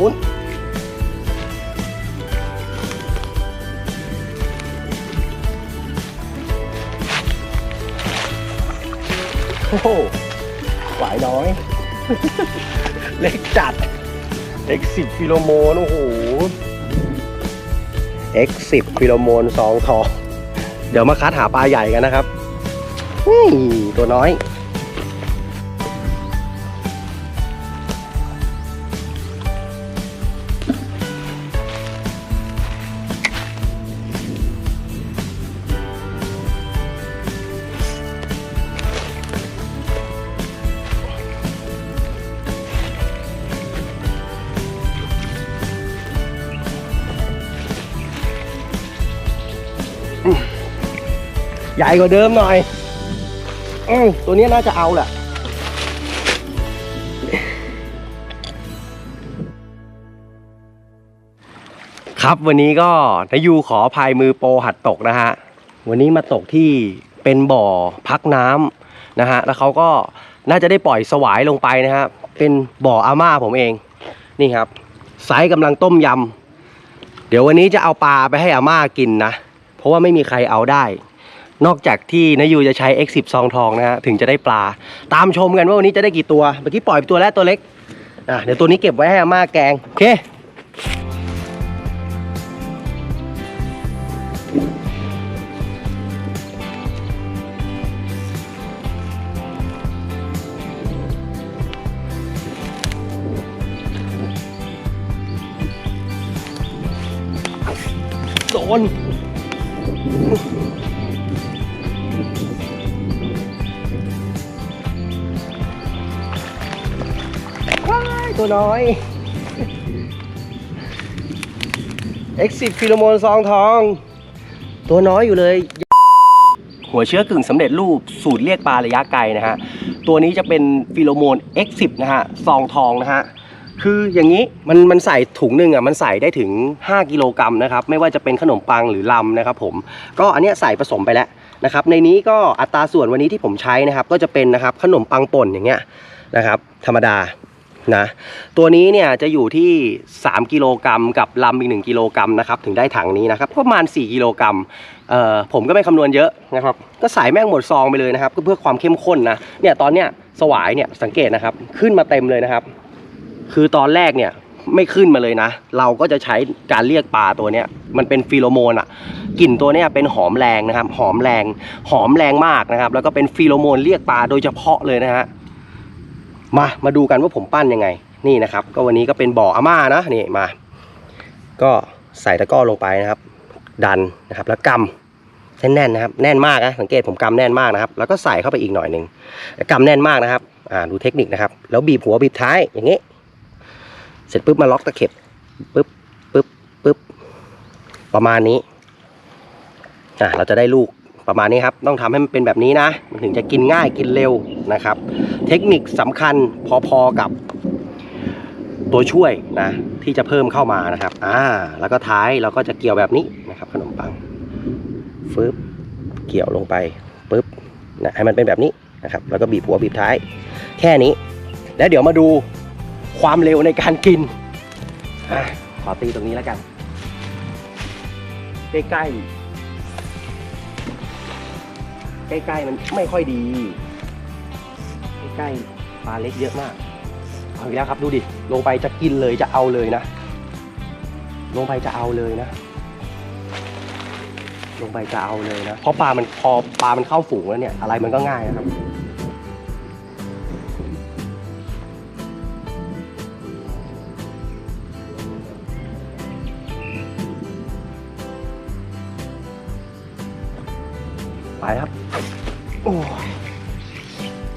นู้นโอ้โหหวายน้อย เล็กจัด X10 ฟิโลโมนโอ้โห X10 ฟิโลโมนสองทองเดี๋ยวมาคัดหาปลาใหญ่กันนะครับนี่ตัวน้อย ใหญ่กว่าเดิมหน่อยอืมตัวนี้น่าจะเอาแหละครับวันนี้ก็นายูขอพายมือโปรหัดตกนะฮะวันนี้มาตกที่เป็นบ่อพักน้ำนะฮะแล้วเขาก็น่าจะได้ปล่อยสวายลงไปนะฮะเป็นบ่ออาม่าผมเองนี่ครับไซส์กำลังต้มยำเดี๋ยววันนี้จะเอาปลาไปให้อาม่ากินนะ เพราะว่าไม่มีใครเอาได้ นอกจากที่นายูจะใช้ X10 ซองทองนะฮะถึงจะได้ปลา ตามชมกันว่าวันนี้จะได้กี่ตัวเมื่อกี้ปล่อยไปตัวแรกตัวเล็กอะเดี๋ยวตัวนี้เก็บไว้ให้อาม่าแกงโอเคโดน ตัวน้อย X10 ฟิโลโมนซองทอง ตัวน้อยอยู่เลย หัวเชื้อกึ่งสำเร็จรูปสูตรเรียกปลาระยะไกลนะฮะ ตัวนี้จะเป็นฟิโลโมน X10 นะฮะซองทองนะฮะคืออย่างนี้มันมันใส่ถุงหนึ่งอะมันใส่ได้ถึง 5 กิโลกรัมนะครับไม่ว่าจะเป็นขนมปังหรือลำนะครับผมก็อันเนี้ยใส่ผสมไปแล้วนะครับในนี้ก็อัตราส่วนวันนี้ที่ผมใช้นะครับก็จะเป็นนะครับขนมปังป่นอย่างเงี้ยนะครับธรรมดา นะตัวนี้เนี่ยจะอยู่ที่ 3 กิโลกรัมกับลำอีก 1 กิโลกรัมนะครับถึงได้ถังนี้นะครับประมาณ 4 กิโลกรัมเอ่อผมก็ไม่คำนวณเยอะนะครับก็ใส่แม่งหมดซองไปเลยนะครับก็เพื่อความเข้มข้นนะเนี่ยตอนเนี้ยสวายเนี่ยสังเกตนะครับขึ้นมาเต็มเลยนะครับ คือตอนแรกเนี่ยไม่ขึ้นมาเลยนะ เราก็จะใช้การเรียกปลาตัวเนี้ยมันเป็นฟีโรโมนอะกลิ่นตัวเนี้ยเป็นหอมแรงนะครับหอมแรงหอมแรงมากนะครับแล้วก็เป็นฟีโรโมนเรียกปลาโดยเฉพาะเลยนะฮะ มามาดูกันว่าผมปั้นยังไงนี่นะครับ ก็วันนี้ก็เป็นบ่ออาม่านะนี่มา ก็ใส่ตะก้อลงไปนะครับ ดันนะครับ แล้วกำแน่นๆนะครับ แน่นมากนะสังเกตผมกำแน่นมากนะครับ แล้วก็ใส่เข้าไปอีกหน่อยหนึ่งกำแน่นมากนะครับอ่าดูเทคนิคนะครับ แล้วบีบหัวบีบท้ายอย่างนี้ เสร็จปุ๊บมาล็อกตะเข็บปุ๊บปุ๊บปุ๊บประมาณนี้อะเราจะได้ลูก ประมาณนี้ครับ ต้องทำให้มันเป็นแบบนี้นะ มันถึงจะกินง่ายกินเร็วนะครับ เทคนิคสำคัญพอๆกับตัวช่วยนะ ที่จะเพิ่มเข้ามานะครับ อ่า แล้วก็ท้ายเราก็จะเกี่ยวแบบนี้นะครับ ขนมปังฟึบเกี่ยวลงไปปุ๊บนะให้มันเป็นแบบนี้นะครับ แล้วก็บีบหัวบีบท้าย แค่นี้ แล้วเดี๋ยวมาดูความเร็วในการกินอะขอตีตรงนี้แล้วกันใกล้ใกล้ ใกล้ๆมันไม่ค่อยดี ใกล้ๆปลาเล็กเยอะมากเอาอีกแล้วครับดูดิลงไปจะกินเลยจะเอาเลยนะ ลงไปจะเอาเลยนะ ลงไปจะเอาเลยนะเพราะปลามันพอปลามันเข้าฝูงแล้วเนี่ยอะไรมันก็ง่ายนะครับ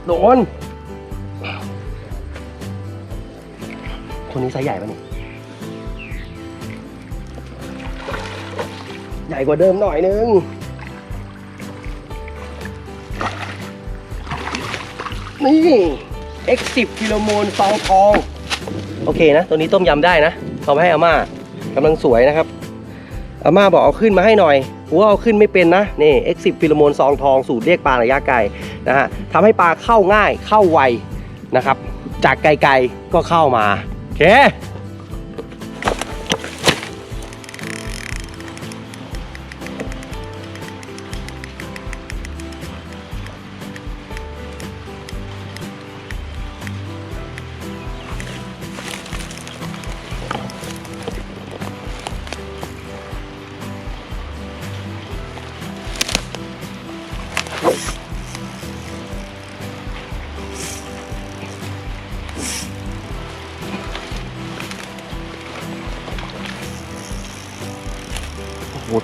โดน คนนี้ไซส์ใหญ่ปะเนี่ยใหญ่กว่าเดิมหน่อยนึง นี่ X10 กิโลโมลฟองทอง โอเคนะ ตัวนี้ต้มยำได้นะ เอาไปให้อาม่ากำลังสวยนะครับ อาม่าบอกเอาขึ้นมาให้หน่อย ว่าเอาขึ้นไม่เป็นนะนี่ X10 ฟิโลโมนซองทองสูตรเรียกปลาระยะไกลนะฮะทำให้ปลาเข้าง่ายเข้าไวนะครับ จากไกลๆก็เข้ามาโอเค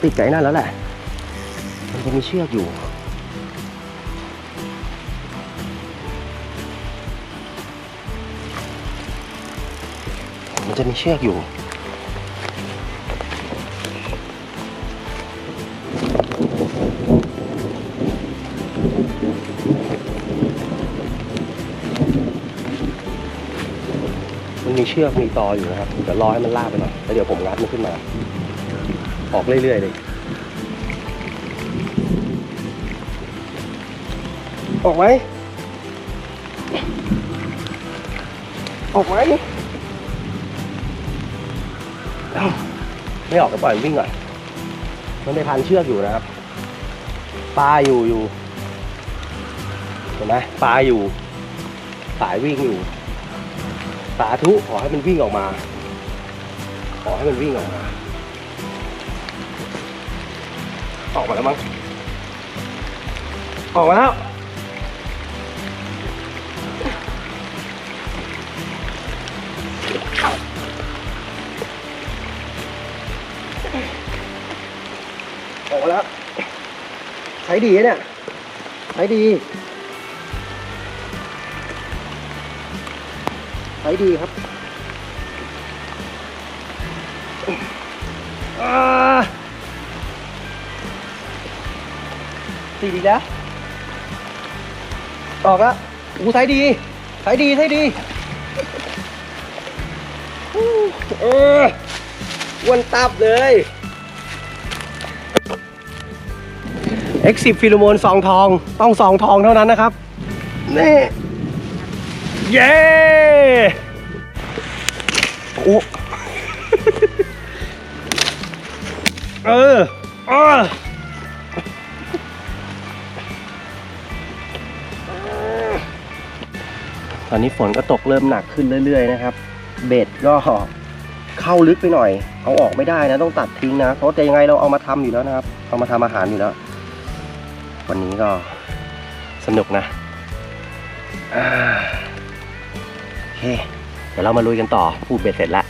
ติดไก่นั่นแล้วแหละ มันจะมีเชือกอยู่ มันจะมีเชือกอยู่มันมีเชือกมีตออยู่นะครับ เดี๋ยวรอให้มันลากไปหน่อย แล้วเดี๋ยวผมงัดมันขึ้นมา ออกเรื่อยๆเลย ออกไหม ออกไหม ไม่ออกก็ปล่อยวิ่งก่อนมันไปพันเชือกอยู่นะครับ ปลาอยู่อยู่ เห็นไหมปลาอยู่ สายวิ่งอยู่ สาธุขอให้มันวิ่งออกมา ขอให้มันวิ่งออกมา ออกมาแล้วมั้ง ออกมาแล้ว ออกมาแล้ว ใช้ดีนะเนี่ย ใช้ดี ใช้ดีครับ ตีดีแล้วออกแล้วอูใช้ดีใช้ดีใช้ดีเออวนตับเลย X10 ฟิโลโมนซองทอง ต้องซองทองเท่านั้นนะครับ นี่ เย้โอ้เออเออ ตอนนี้ฝนก็ตกเริ่มหนักขึ้นเรื่อย ๆ นะครับ เบ็ดก็เข้าลึกไปหน่อย เอาออกไม่ได้นะต้องตัดทิ้งนะ เพราะแต่ยังไงเราเอามาทำอยู่แล้วนะครับ เอามาทำอาหารอยู่แล้ว วันนี้ก็สนุกนะโอเคเดี๋ยวเรามาลุยกันต่อพูดเบ็ดเสร็จแล้ว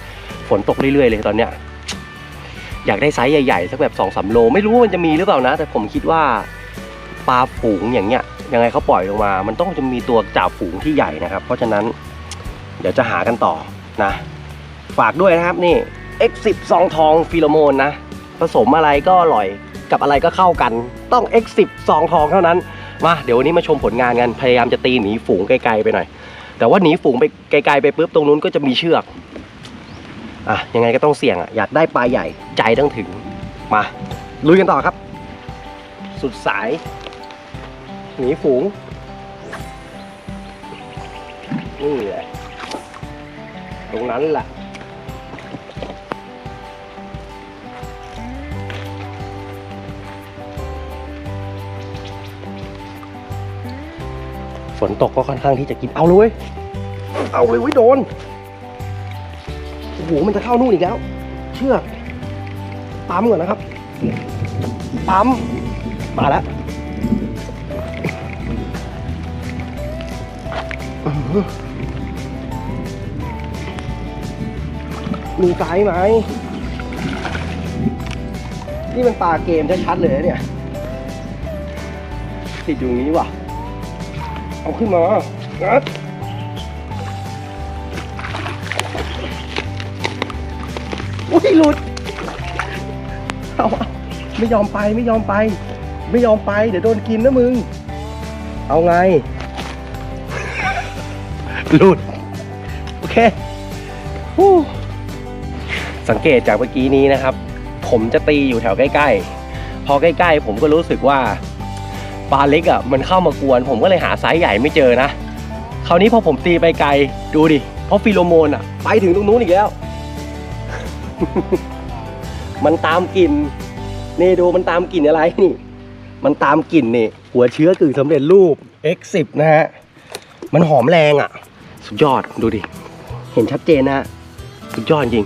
ฝนตกเรื่อยๆเลยตอนเนี้ยอยากได้ไซส์ใหญ่ๆสักแบบ2องสาโล ไม่รู้ว่ามันจะมีหรือเปล่านะ แต่ผมคิดว่าปลาฝูงอย่างเงี้ย ยังไงเขาปล่อยลงมา มันต้องจะมีตัวจ่าฝูงที่ใหญ่นะครับ เพราะฉะนั้นเดี๋ยวจะหากันต่อนะ ฝากด้วยนะครับนี่ X10 ซองทองฟิโลโมนนะ ผสมอะไรก็อร่อยกับอะไรก็เข้ากันต้อง X10 ซองทองเท่านั้นมาเดี๋ยววันนี้มาชมผลงานกันพยายามจะตีหนีฝูงไกลๆไปหน่อย แต่ว่าหนีฝูงไปไกลๆไปปุ๊บตรงนู้นก็จะมีเชือกอะยังไงก็ต้องเสี่ยงอะอยากได้ปลาใหญ่ใจต้องถึงมาลุยกันต่อครับ สุดสาย หนีฝูง นี่แหละตรงนั้นแหละฝนตกก็ค่อนข้างที่จะกินเอาเลยเว้ย เอาเลยเว้ยโดน โอ้โหมันจะเข้านู่นอีกแล้ว เชือกปั๊มก่อนนะครับ ปั๊ม มาแล้ว มีไกด์ไหม นี่มันปลาเกมชัดๆเลยเนี่ย ติดอยู่อย่างนี้ว่ะ เอาขึ้นมางัดอุ้ยหลุด เอาไม่ยอมไปไม่ยอมไป ไม่ยอมไป เดี๋ยวโดนกินนะมึง เอาไง หลุด โอเคสังเกตจากเมื่อกี้นี้นะครับ ผมจะตีอยู่แถวใกล้ๆ พอใกล้ๆ ผมก็รู้สึกว่าปลาเล็กอะมันเข้ามากวน ผมก็เลยหาไซส์ใหญ่ไม่เจอนะ คราวนี้พอผมตีไปไกลดูดิ เพราะฟิโลโมนอะ ไปถึงตรงนู้นอีกแล้ว มันตามกลิ่นนี่ดูมันตามกลิ่นอะไรนี่ มันตามกลิ่นนี่ หัวเชื้อกึ่งสำเร็จรูป X10 นะฮะ มันหอมแรงอะ สุดยอดดูดิ เห็นชัดเจนนะ สุดยอดจริง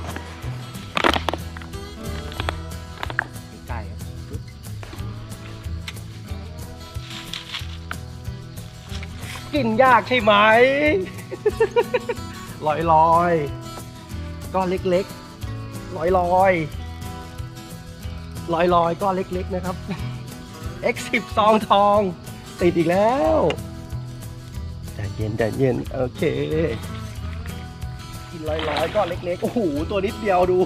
กินยากใช่ไหม ลอยลอยก้อนเล็กๆลอยลอยลอยลอยก้อนเล็กๆนะครับ X10 ซองทอง ติดอีกแล้ว เย็นใจเย็นโอเค กินลอยลอยๆก้อนเล็กๆ โอ้โห ตัวนิดเดียวดู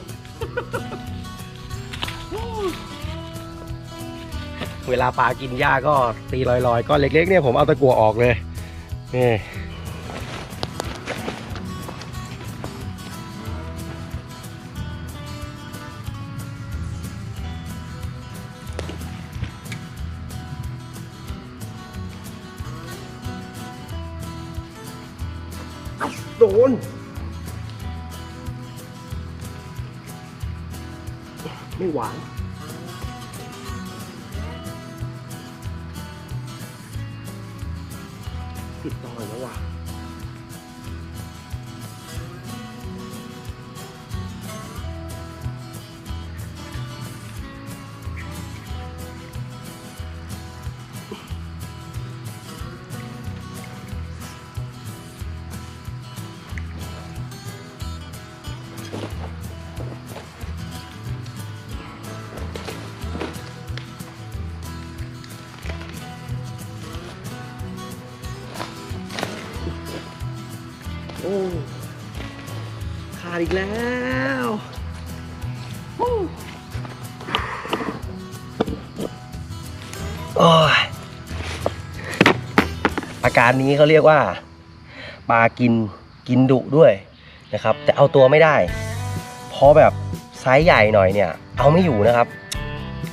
เวลาปลากินหญ้าก็ตีลอยๆก้อนเล็กๆเนี่ยผมเอาตะกั่วออกเลยนี่ ดอีกแล้วโอ้ยอาการนี้เขาเรียกว่าปลากินกินดุด้วยนะครับ แต่เอาตัวไม่ได้ เพราะแบบไซส์ใหญ่หน่อยเนี่ย เอาไม่อยู่นะครับ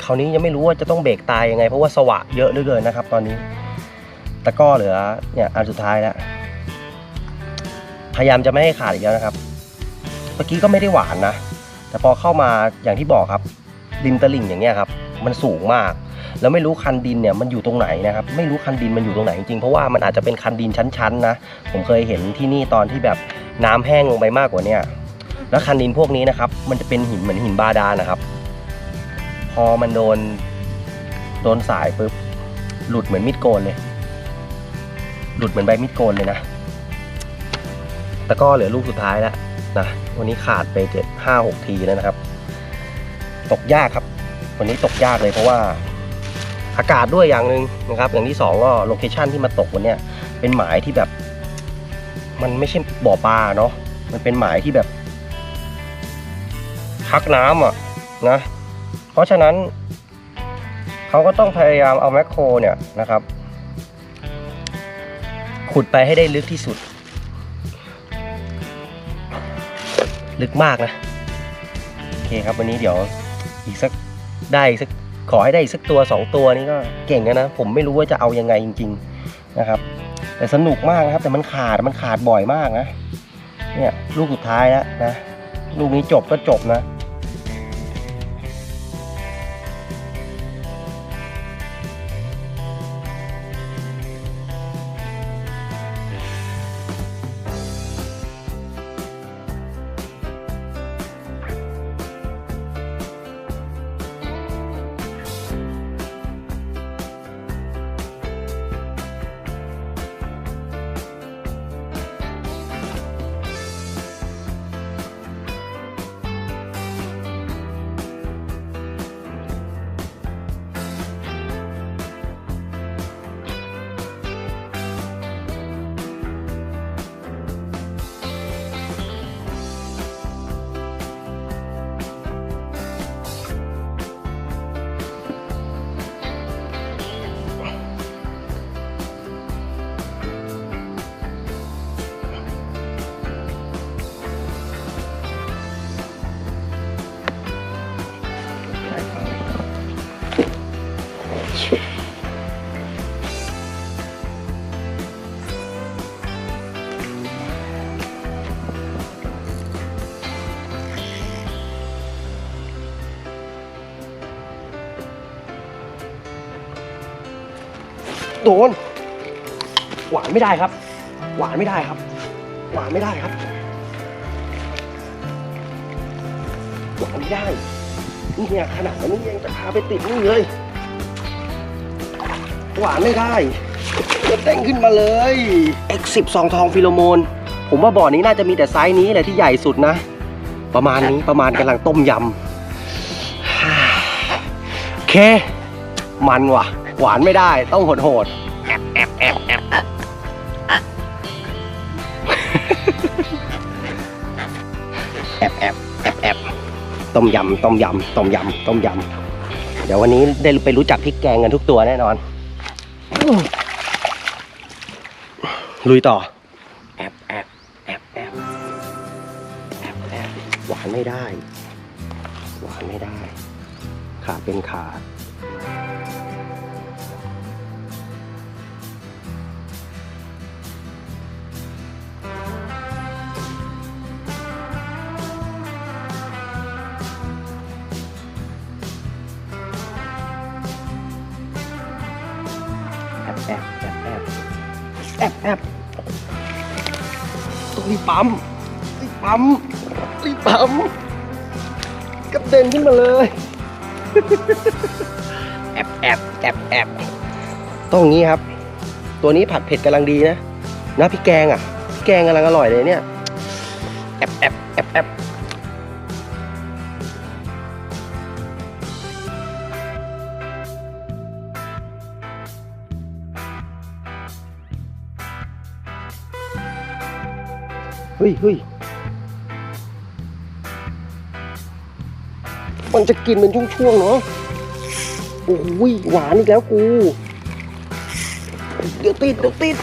คราวนี้ยังไม่รู้ว่าจะต้องเบรกตายยังไง เพราะว่าสวะเยอะเหลือเกินนะครับ ตอนนี้ตะก้อเหลือเนี่ยอันสุดท้ายแล้วพยายามจะไม่ให้ขาดอีกแล้วนะครับ เมื่อกี้ก็ไม่ได้หวานนะ แต่พอเข้ามาอย่างที่บอกครับริมตลิ่งอย่างเงี้ยครับ มันสูงมาก แล้วไม่รู้คันดินเนี่ยมันอยู่ตรงไหนนะครับ ไม่รู้คันดินมันอยู่ตรงไหนจริงๆ เพราะว่ามันอาจจะเป็นคันดินชั้นๆนะ ผมเคยเห็นที่นี่ตอนที่แบบน้ำแห้งลงไปมากกว่าเนี่ยแล้วคันดินพวกนี้นะครับ มันจะเป็นหินเหมือนหินบาดาลนะครับ พอมันโดนโดนสายปุ๊บหลุดเหมือนมีดโกนเลย หลุดเหมือนใบมีดโกนเลยนะ แต่ก็เหลือลูกสุดท้ายแล้ว นะวันนี้ขาดไปเจ็ดห้าหกทีแล้วนะครับ ตกยากครับ วันนี้ตกยากเลยเพราะว่าอากาศด้วยอย่างหนึ่งนะครับ อย่างที่สองก็โลเคชันที่มาตกวันเนี้ยเป็นหมายที่แบบ มันไม่ใช่บ่อปลาเนาะมันเป็นหมายที่แบบพักน้ำอะนะ เพราะฉะนั้นเขาก็ต้องพยายามเอาแมคโครเนี่ยนะครับ ขุดไปให้ได้ลึกที่สุด ลึกมากนะ โอเคครับวันนี้เดี๋ยวอีกสักได้อีกสักขอให้ได้อีกสักตัวสองตัวนี่ก็เก่งนะนะ ผมไม่รู้ว่าจะเอายังไงจริง ๆนะครับ แต่สนุกมากนะครับ แต่มันขาดมันขาดบ่อยมากนะเนี่ยลูกสุดท้ายแล้วนะ ลูกนี้จบก็จบนะ โดน หวานไม่ได้ครับ หวานไม่ได้ครับ หวานไม่ได้ครับ หวานไม่ได้ นี่เนี่ยขนาดนี้ยังจะพาไปติดนี่เลย หวานไม่ได้จะเด้งขึ้นมาเลย X10 ซองทองฟิโลโมน ผมว่าบ่อนี้น่าจะมีแต่ไซส์นี้แหละที่ใหญ่สุดนะ ประมาณนี้ประมาณกำลังต้มยำโอเค มันว่ะ หวานไม่ได้ต้องโหดโหดแอบแอบแอบแอบแอบแอบแอบแอบต้มยำต้มยำต้มยำต้มยำเดี๋ยววันนี้ได้ไปรู้จักพริกแกงกันทุกตัวแน่นอน ลุยต่อแอบแอบแอบแอบแอบแอบหวานไม่ได้ หวานไม่ได้ ขาเป็นขา ปั๊มรีบปั๊มรีบปั๊มกระเด็นขึ้นมาเลยแอบแอบแอบแอบต้องงนี้ครับ ตัวนี้ผัดเผ็ดกำลังดีนะนะพี่แกงอะพี่แกงกำลังอร่อยเลยเนี่ยแอบแอบ ฮ้ยเฮ้ยมันจะกินเป็นช่วงๆเนาะโอ้ยหวานอีกแล้วกู เดี๋ยวติดเดี๋ยวติด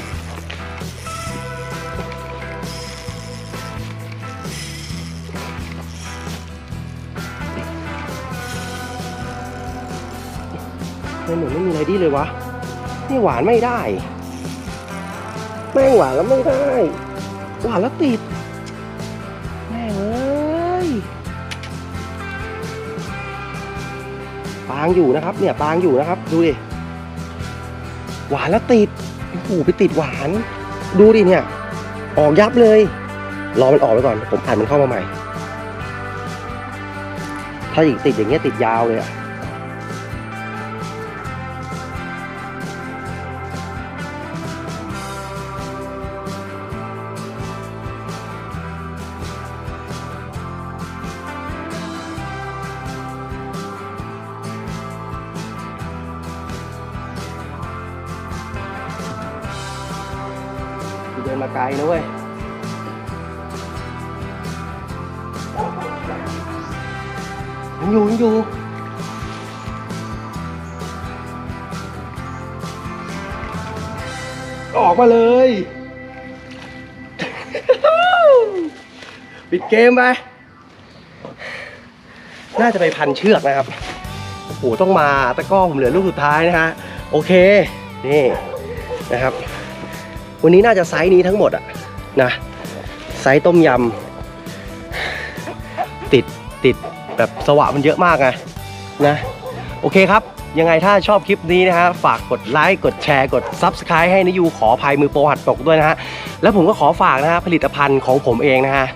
มันเหมือนไม่มีอะไรดีเลยวะ นี่หวานไม่ได้ แม่งหวานแล้วไม่ได้ หวานแล้วติด แม่เอ้ยปางอยู่นะครับ เนี่ยปางอยู่นะครับ ดูดิ หวานแล้วติดโอ้โหไปติดหวาน ดูดิเนี่ย ออกยับเลย รอมันออกไปก่อน ผมอัดมันเข้ามาใหม่ ถ้าอีกติดอย่างเงี้ยติดยาวเลยอะ ดินมาไกลนะเว้ยยังอยู่ยังอยู่ออกมาเลย ปิดเกมไป น่าจะไปพันเชือกนะครับ โอ้โห ต้องมาตะก้อผมเหลือลูกสุดท้ายนะฮะ โอเค นี่นะครับ วันนี้น่าจะไซส์นี้ทั้งหมดอะนะไซส์ต้มยำติดติดแบบสวะมันเยอะมากไงนะโอเคครับ ยังไงถ้าชอบคลิปนี้นะฮะฝากกดไลค์กดแชร์กด Subscribe ให้นิยูขอภัยมือโปรหัดตกด้วยนะฮะ แล้วผมก็ขอฝากนะฮะผลิตภัณฑ์ของผมเองนะฮะ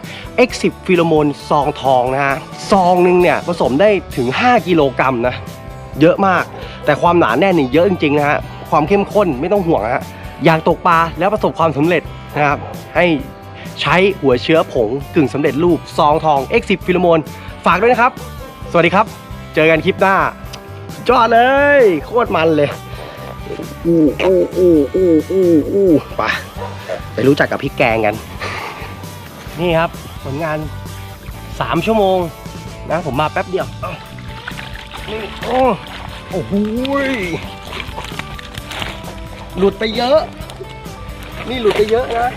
X10 ฟิโลโมนซองทองนะฮะ ซองหนึ่งเนี่ยผสมได้ถึง 5 กิโลกรัมนะ เยอะมาก แต่ความหนาแน่นนี่เยอะจริงๆนะฮะ ความเข้มข้นไม่ต้องห่วงนะฮะ อยากตกปลาแล้วประสบความสำเร็จนะครับ ให้ใช้หัวเชื้อผงกึ่งสำเร็จรูปซองทอง X10 ฟิโลโมน ฝากด้วยนะครับ สวัสดีครับ เจอกันคลิปหน้าจอดเลย โคตรมันเลย อู้อู้อู้อู้อู้อู้ไปไปรู้จักกับพริกแกงกัน นี่ครับผลงาน 3 ชั่วโมงนะผมมาแป๊บเดียวนี่โอ้โอ้โหย หลุดไปเยอะ นี่หลุดไปเยอะนะ